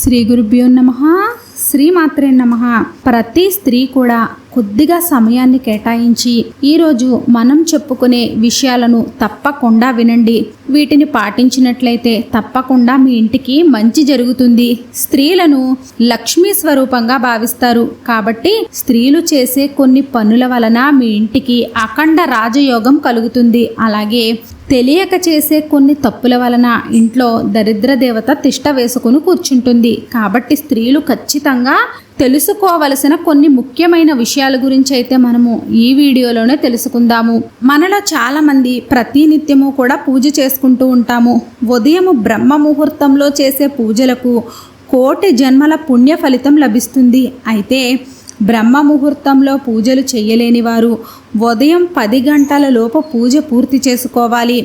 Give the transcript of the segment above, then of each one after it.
శ్రీ గురుభ్యో నమ. శ్రీమాత్రే నమ. ప్రతి స్త్రీ కూడా కొద్దిగా సమయాన్ని కేటాయించి ఈరోజు మనం చెప్పుకునే విషయాలను తప్పకుండా వినండి. వీటిని పాటించినట్లయితే తప్పకుండా మీ ఇంటికి మంచి జరుగుతుంది. స్త్రీలను లక్ష్మీ స్వరూపంగా భావిస్తారు. కాబట్టి స్త్రీలు చేసే కొన్ని పనుల వలన మీ ఇంటికి అఖండ రాజయోగం కలుగుతుంది. అలాగే తెలియక చేసే కొన్ని తప్పుల వలన ఇంట్లో దరిద్ర దేవత తిష్ట వేసుకుని కూర్చుంటుంది. కాబట్టి స్త్రీలు ఖచ్చితంగా ఖచ్చితంగా తెలుసుకోవలసిన కొన్ని ముఖ్యమైన విషయాల గురించి అయితే మనము ఈ వీడియోలోనే తెలుసుకుందాము. మనలో చాలామంది ప్రతినిత్యము కూడా పూజ చేసుకుంటూ ఉంటాము. ఉదయము బ్రహ్మ ముహూర్తంలో చేసే పూజలకు కోటి జన్మల పుణ్య ఫలితం లభిస్తుంది. అయితే బ్రహ్మ ముహూర్తంలో పూజలు చేయలేని వారు ఉదయం పది గంటల లోపు పూజ పూర్తి చేసుకోవాలి.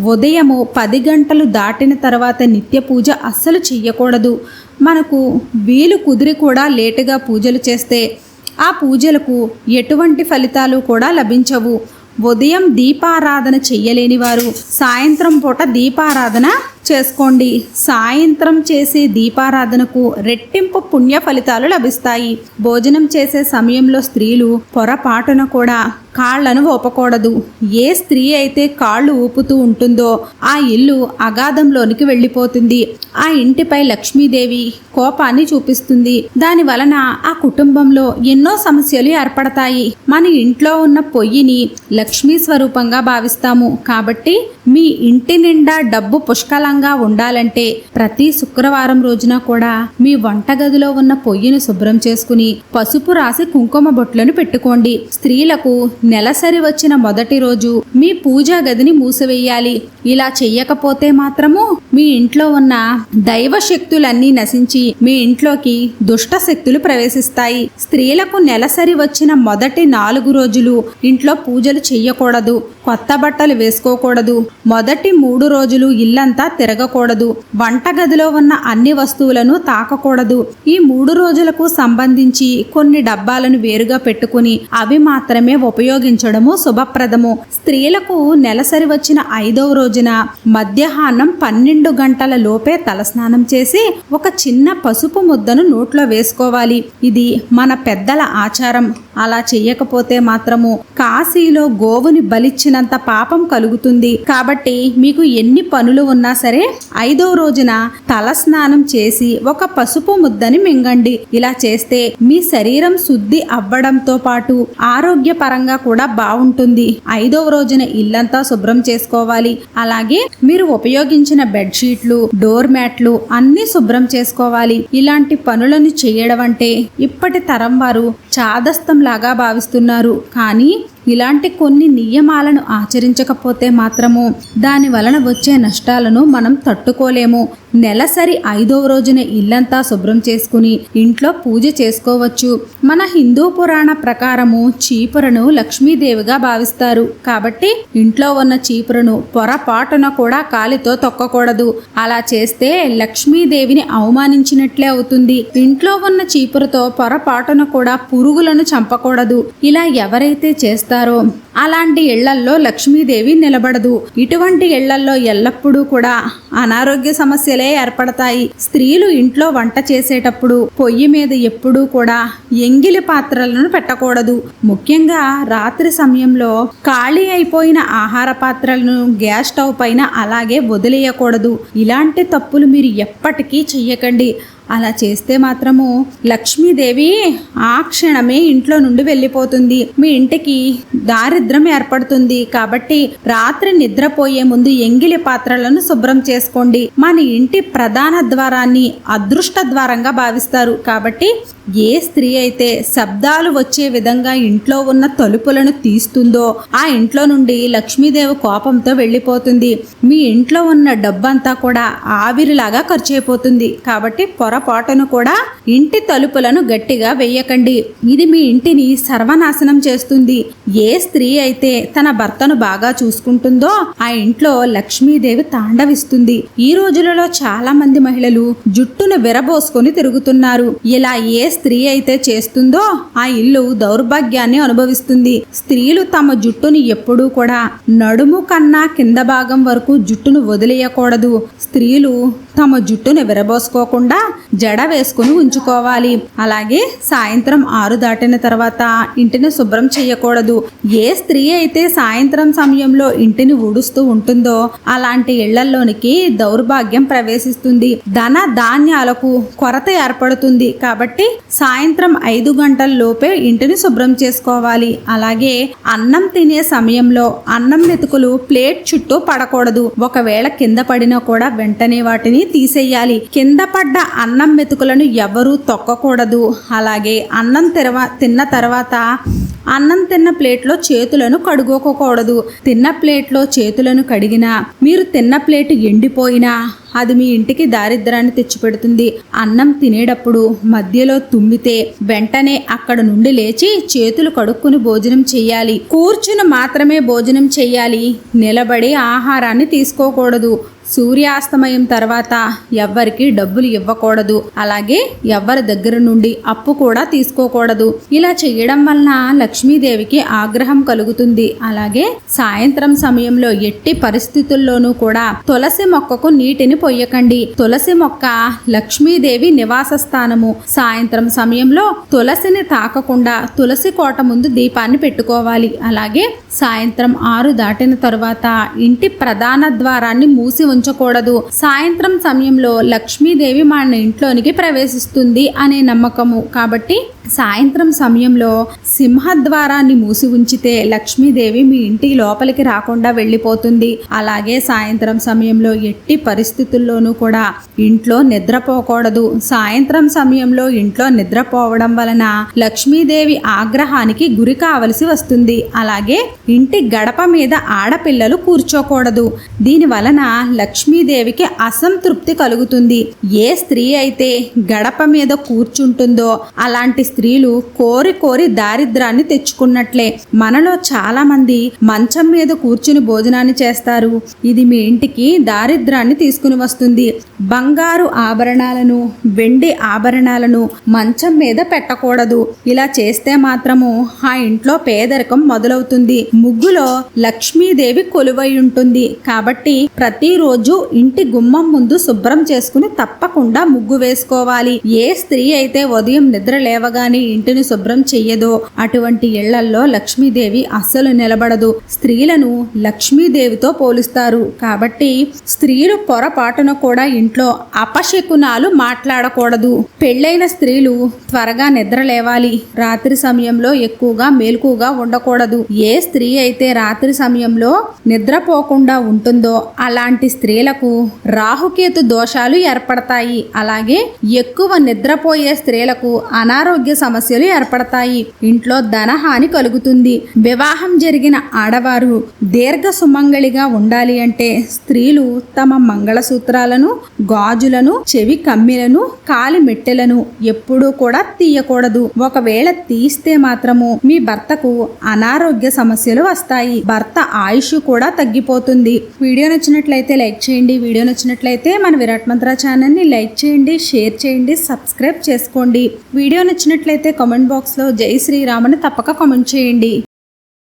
ఉదయము పది గంటలు దాటిన తర్వాత నిత్య పూజ అస్సలు చెయ్యకూడదు. మనకు వీలు కుదిరి కూడా లేటుగా పూజలు చేస్తే ఆ పూజలకు ఎటువంటి ఫలితాలు కూడా లభించవు. ఉదయం దీపారాధన చెయ్యలేని వారు సాయంత్రం పూట దీపారాధన చేసుకోండి. సాయంత్రం చేసే దీపారాధనకు రెట్టింపు పుణ్య ఫలితాలు లభిస్తాయి. భోజనం చేసే సమయంలో స్త్రీలు పొరపాటున కూడా కాళ్ళను ఊపకూడదు. ఏ స్త్రీ అయితే కాళ్ళు ఊపుతూ ఉంటుందో ఆ ఇల్లు అగాధంలోనికి వెళ్ళిపోతుంది. ఆ ఇంటిపై లక్ష్మీదేవి కోపాన్ని చూపిస్తుంది. దాని వలన ఆ కుటుంబంలో ఎన్నో సమస్యలు ఏర్పడతాయి. మన ఇంట్లో ఉన్న పొయ్యిని లక్ష్మీ స్వరూపంగా భావిస్తాము. కాబట్టి మీ ఇంటి నిండా డబ్బు పుష్కలంగా ఉండాలంటే ప్రతి శుక్రవారం రోజున కూడా మీ వంటగదిలో ఉన్న పొయ్యిని శుభ్రం చేసుకుని పసుపు రాసి కుంకుమ బొట్లను పెట్టుకోండి. స్త్రీలకు నెలసరి వచ్చిన మొదటి రోజు మీ పూజా గదిని మూసివేయాలి. ఇలా చెయ్యకపోతే మాత్రము మీ ఇంట్లో ఉన్న దైవ శక్తులన్నీ నశించి మీ ఇంట్లోకి దుష్ట శక్తులు ప్రవేశిస్తాయి. స్త్రీలకు నెలసరి వచ్చిన మొదటి నాలుగు రోజులు ఇంట్లో పూజలు చెయ్యకూడదు. కొత్త బట్టలు వేసుకోకూడదు. మొదటి మూడు రోజులు ఇల్లంతా తిరగకూడదు. వంటగదిలో ఉన్న అన్ని వస్తువులను తాకకూడదు. ఈ మూడు రోజులకు సంబంధించి కొన్ని డబ్బాలను వేరుగా పెట్టుకుని అవి మాత్రమే ఉపయోగించడము శుభప్రదము. స్త్రీలకు నెలసరి వచ్చిన ఐదవ రోజున మధ్యాహ్నం పన్నెండు గంటల లోపే తలస్నానం చేసి ఒక చిన్న పసుపు ముద్దను నోట్లో వేసుకోవాలి. ఇది మన పెద్దల ఆచారం. అలా చెయ్యకపోతే మాత్రము కాశీలో గోవుని బలిచ్చినంత పాపం కలుగుతుంది. కాబట్టి మీకు ఎన్ని పనులు ఉన్నా సరే ఐదో రోజున తలస్నానం చేసి ఒక పసుపు ముద్దని మింగండి. ఇలా చేస్తే మీ శరీరం శుద్ధి అవ్వడంతో పాటు ఆరోగ్యపరంగా కూడా బాగుంటుంది. ఐదవ రోజున ఇల్లంతా శుభ్రం చేసుకోవాలి. అలాగే మీరు ఉపయోగించిన బెడ్షీట్లు డోర్ మ్యాట్లు అన్ని శుభ్రం చేసుకోవాలి. ఇలాంటి పనులను చేయడం అంటే ఇప్పటి తరం వారు చాదస్తం లాగా భావిస్తున్నారు. కానీ ఇలాంటి కొన్ని నియమాలను ఆచరించకపోతే మాత్రము దాని వలన వచ్చే నష్టాలను మనం తట్టుకోలేము. నెలసరి ఐదవ రోజున ఇల్లంతా శుభ్రం చేసుకుని ఇంట్లో పూజ చేసుకోవచ్చు. మన హిందూ పురాణ ప్రకారము చీపురను లక్ష్మీదేవిగా భావిస్తారు. కాబట్టి ఇంట్లో ఉన్న చీపురను పొరపాటున కూడా కాలితో తొక్కకూడదు. అలా చేస్తే లక్ష్మీదేవిని అవమానించినట్లే అవుతుంది. ఇంట్లో ఉన్న చీపురుతో పొరపాటున కూడా పురుగులను చంపకూడదు. ఇలా ఎవరైతే చేస్తారో అలాంటి ఇళ్ళల్లో లక్ష్మీదేవి నిలబడదు. ఇటువంటి ఇళ్ళల్లో ఎల్లప్పుడూ కూడా అనారోగ్య సమస్యలే ఏర్పడతాయి. స్త్రీలు ఇంట్లో వంట చేసేటప్పుడు పొయ్యి మీద ఎప్పుడూ కూడా ఎంగిలి పాత్రలను పెట్టకూడదు. ముఖ్యంగా రాత్రి సమయంలో ఖాళీ అయిపోయిన ఆహార పాత్రలను గ్యాస్ స్టవ్ పైన అలాగే వదిలేయకూడదు. ఇలాంటి తప్పులు మీరు ఎప్పటికీ చెయ్యకండి. అలా చేస్తే మాత్రము లక్ష్మీదేవి ఆ క్షణమే ఇంట్లో నుండి వెళ్ళిపోతుంది. మీ ఇంటికి దారిద్రం ఏర్పడుతుంది. కాబట్టి రాత్రి నిద్రపోయే ముందు ఎంగిలి పాత్రలను శుభ్రం చేసుకోండి. మన ఇంటి ప్రధాన ద్వారాన్ని అదృష్ట ద్వారంగా భావిస్తారు. కాబట్టి ఏ స్త్రీ అయితే శబ్దాలు వచ్చే విధంగా ఇంట్లో ఉన్న తలుపులను తీస్తుందో ఆ ఇంట్లో నుండి లక్ష్మీదేవి కోపంతో వెళ్ళిపోతుంది. మీ ఇంట్లో ఉన్న డబ్బంతా కూడా ఆవిరిలాగా ఖర్చు అయిపోతుంది. కాబట్టి పొరపాటును కూడా ఇంటి తలుపులను గట్టిగా వేయకండి. ఇది మీ ఇంటిని సర్వనాశనం చేస్తుంది. ఏ స్త్రీ అయితే తన భర్తను బాగా చూసుకుంటుందో ఆ ఇంట్లో లక్ష్మీదేవి తాండవిస్తుంది. ఈ రోజులలో చాలా మంది మహిళలు జుట్టును విరబోసుకొని తిరుగుతున్నారు. ఇలా ఏ స్త్రీ అయితే చేస్తుందో ఆ ఇల్లు దౌర్భాగ్యాన్ని అనుభవిస్తుంది. స్త్రీలు తమ జుట్టుని ఎప్పుడూ కూడా నడుము కన్నా కింద భాగం వరకు జుట్టును వదిలేయకూడదు. స్త్రీలు తమ జుట్టును విరబోసుకోకుండా జడ వేసుకుని ఉంచుకోవాలి. అలాగే సాయంత్రం ఆరు దాటిన తర్వాత ఇంటిని శుభ్రం చేయకూడదు. ఏ స్త్రీ అయితే సాయంత్రం సమయంలో ఇంటిని ఊడుస్తూ ఉంటుందో అలాంటి ఇళ్ళలోనికి దౌర్భాగ్యం ప్రవేశిస్తుంది. ధన ధాన్యాలకు కొరత ఏర్పడుతుంది. కాబట్టి సాయంత్రం ఐదు గంటల లోపే ఇంటిని శుభ్రం చేసుకోవాలి. అలాగే అన్నం తినే సమయంలో అన్నం మెతుకులు ప్లేట్ చుట్టూ పడకూడదు. ఒకవేళ కింద పడినా కూడా వెంటనే వాటిని తీసేయాలి. కింద పడ్డ అన్నం మెతుకులను ఎవరూ తొక్కకూడదు. అలాగే అన్నం తెరవ తిన్న తర్వాత అన్నం తిన్న ప్లేట్లో చేతులను కడుగోకూడదు తిన్న ప్లేట్లో చేతులను కడిగినా మీరు తిన్న ప్లేట్ ఎండిపోయినా అది మీ ఇంటికి దారిద్రాన్ని తెచ్చిపెడుతుంది. అన్నం తినేటప్పుడు మధ్యలో తుమ్మితే వెంటనే అక్కడ నుండి లేచి చేతులు కడుక్కుని భోజనం చేయాలి కూర్చుని మాత్రమే భోజనం చేయాలి నిలబడి ఆహారాన్ని తీసుకోకూడదు. సూర్యాస్తమయం తర్వాత ఎవ్వరికి డబ్బులు ఇవ్వకూడదు. అలాగే ఎవ్వరి దగ్గర నుండి అప్పు కూడా తీసుకోకూడదు. ఇలా చేయడం వలన లక్ష్మీదేవికి ఆగ్రహం కలుగుతుంది. అలాగే సాయంత్రం సమయంలో ఎట్టి పరిస్థితుల్లోనూ కూడా తులసి మొక్కకు నీటిని పొయ్యకండి. తులసి మొక్క లక్ష్మీదేవి నివాస స్థానము. సాయంత్రం సమయంలో తులసిని తాకకుండా తులసి కోట ముందు దీపాన్ని పెట్టుకోవాలి. అలాగే సాయంత్రం ఆరు దాటిన తరువాత ఇంటి ప్రధాన ద్వారాన్ని మూసి ఉంచకూడదు. సాయంత్రం సమయంలో లక్ష్మీదేవి మన ఇంట్లోనికి ప్రవేశిస్తుంది అనే నమ్మకము. కాబట్టి సాయంత్రం సమయంలో సింహద్వారాన్ని మూసి ఉంచితే లక్ష్మీదేవి మీ ఇంటి లోపలికి రాకుండా వెళ్ళిపోతుంది. అలాగే సాయంత్రం సమయంలో ఎట్టి పరిస్థితి పరిస్థితుల్లోనూ కూడా ఇంట్లో నిద్రపోకూడదు. సాయంత్రం సమయంలో ఇంట్లో నిద్రపోవడం వలన లక్ష్మీదేవి ఆగ్రహానికి గురి కావలసి వస్తుంది. అలాగే ఇంటి గడప మీద ఆడపిల్లలు కూర్చోకూడదు. దీని వలన లక్ష్మీదేవికి అసంతృప్తి కలుగుతుంది. ఏ స్త్రీ అయితే గడప మీద కూర్చుంటుందో అలాంటి స్త్రీలు కోరి కోరి దారిద్రాన్ని తెచ్చుకున్నట్లే. మనలో చాలా మంది మంచం మీద కూర్చుని భోజనాన్ని చేస్తారు. ఇది మీ ఇంటికి దారిద్రాన్ని తీసుకుని వస్తుంది. బంగారు ఆభరణాలను వెండి ఆభరణాలను మంచం మీద పెట్టకూడదు. ఇలా చేస్తే మాత్రము ఆ ఇంట్లో పేదరికం మొదలవుతుంది. ముగ్గులో లక్ష్మీదేవి కొలువై ఉంటుంది. కాబట్టి ప్రతిరోజు ఇంటి గుమ్మం ముందు శుభ్రం చేసుకుని తప్పకుండా ముగ్గు వేసుకోవాలి. ఏ స్త్రీ అయితే ఉదయం నిద్ర లేవగానే ఇంటిని శుభ్రం చెయ్యదో అటువంటి ఇళ్ళల్లో లక్ష్మీదేవి అస్సలు నిలబడదు. స్త్రీలను లక్ష్మీదేవితో పోలుస్తారు. కాబట్టి స్త్రీలు పొరపాటు పొరపాటున కూడా ఇంట్లో అపశకునాలు మాట్లాడకూడదు. పెళ్ళైన స్త్రీలు త్వరగా నిద్ర లేవాలి. రాత్రి సమయంలో ఎక్కువగా మేలుకుగా ఉండకూడదు. ఏ స్త్రీ అయితే రాత్రి సమయంలో నిద్రపోకుండా ఉంటుందో అలాంటి స్త్రీలకు రాహుకేతు దోషాలు ఏర్పడతాయి. అలాగే ఎక్కువ నిద్రపోయే స్త్రీలకు అనారోగ్య సమస్యలు ఏర్పడతాయి. ఇంట్లో ధనహాని కలుగుతుంది. వివాహం జరిగిన ఆడవారు దీర్ఘ సుమంగళిగా ఉండాలి అంటే స్త్రీలు తమ మంగళసూత్రం సూత్రాలను గాజులను చెవి కమ్మిలను కాలి మెట్టెలను ఎప్పుడూ కూడా తీయకూడదు. ఒకవేళ తీస్తే మాత్రము మీ భర్తకు అనారోగ్య సమస్యలు వస్తాయి. భర్త ఆయుష్ కూడా తగ్గిపోతుంది. వీడియో నచ్చినట్లయితే లైక్ చేయండి. వీడియో నచ్చినట్లయితే మన విరాట్ మంత్ర ఛానల్ని లైక్ చేయండి షేర్ చేయండి సబ్స్క్రైబ్ చేసుకోండి. వీడియో నచ్చినట్లయితే కామెంట్ బాక్స్లో జై శ్రీరామ్ అని తప్పక కామెంట్ చేయండి.